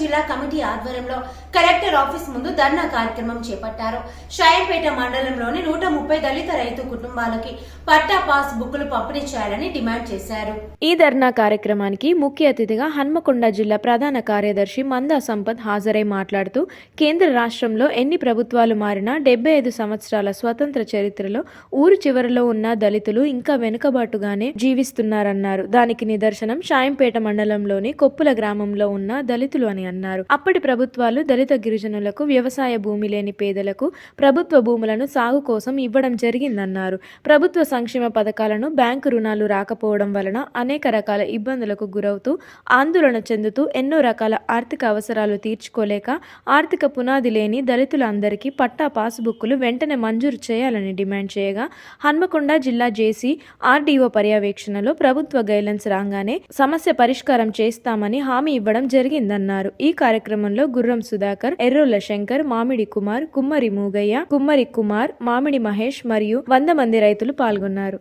జిల్లా కమిటీ ఆధ్వర్యంలో collector office ముందు ధర్నా కార్యక్రమం చేపట్టారు. షాయంపేట మండలంలోని నూట ముప్పై దళిత రైతు కుటుంబాలకి పట్టా పాస్ బుక్కులు పంపిణీ చేయాలని డిమాండ్ చేశారు. ఈ ధర్నా కార్యక్రమానికి ముఖ్య అతిథిగా హన్మకొండ జిల్లా ప్రధాన కార్యదర్శి మందా సంపత్ హాజరై మాట్లాడుతూ కేంద్ర రాష్ట్రంలో ఎన్ని ప్రభుత్వాలు మారినా డెబ్బై ఐదు సంవత్సరాల స్వతంత్ర చరిత్రలో ఊరు చివరలో ఉన్న దళితులు ఇంకా వెనుకబాటుగానే జీవిస్తున్నారన్నారు. దానికి నిదర్శనం షాయంపేట మండలంలోని కొప్పుల గ్రామంలో ఉన్న దళితులు అని అన్నారు. అప్పటి ప్రభుత్వాలు దళిత గిరిజనులకు వ్యవసాయ భూమి లేని పేదలకు ప్రభుత్వ భూములను సాగు కోసం ఇవ్వడం జరిగిందన్నారు. ప్రభుత్వ సంక్షేమ పథకాలను బ్యాంకు రుణాలు రాకపోవడం వలన అనేక రకాల ఇబ్బందులకు గురవుతూ ఆందోళన చెందుతూ ఎన్నో రకాల ఆర్థిక అవసరాలు తీర్చుకోలేక ఆర్థిక పునాది లేని దళితులందరికీ పట్టా పాస్బుక్లు వెంటనే మంజూరు చేయాలని డిమాండ్ చేయగా హన్మకొండ జిల్లా జేసీ ఆర్డీఓ పర్యవేక్షణలో ప్రభుత్వ గైడ్లైన్స్ రాగానే సమస్య పరిష్కారం చేస్తామని హామీ ఇవ్వడం జరిగిందన్నారు. ఈ కార్యక్రమంలో గుర్రం సుధాకర్ ఎర్రోల శంకర్ మామిడి కుమార్ కుమ్మరి మూగయ్య కుమ్మరి కుమార్ మామిడి మహేష్ మరియు వంద మంది రైతులు పాల్గొన్నారు.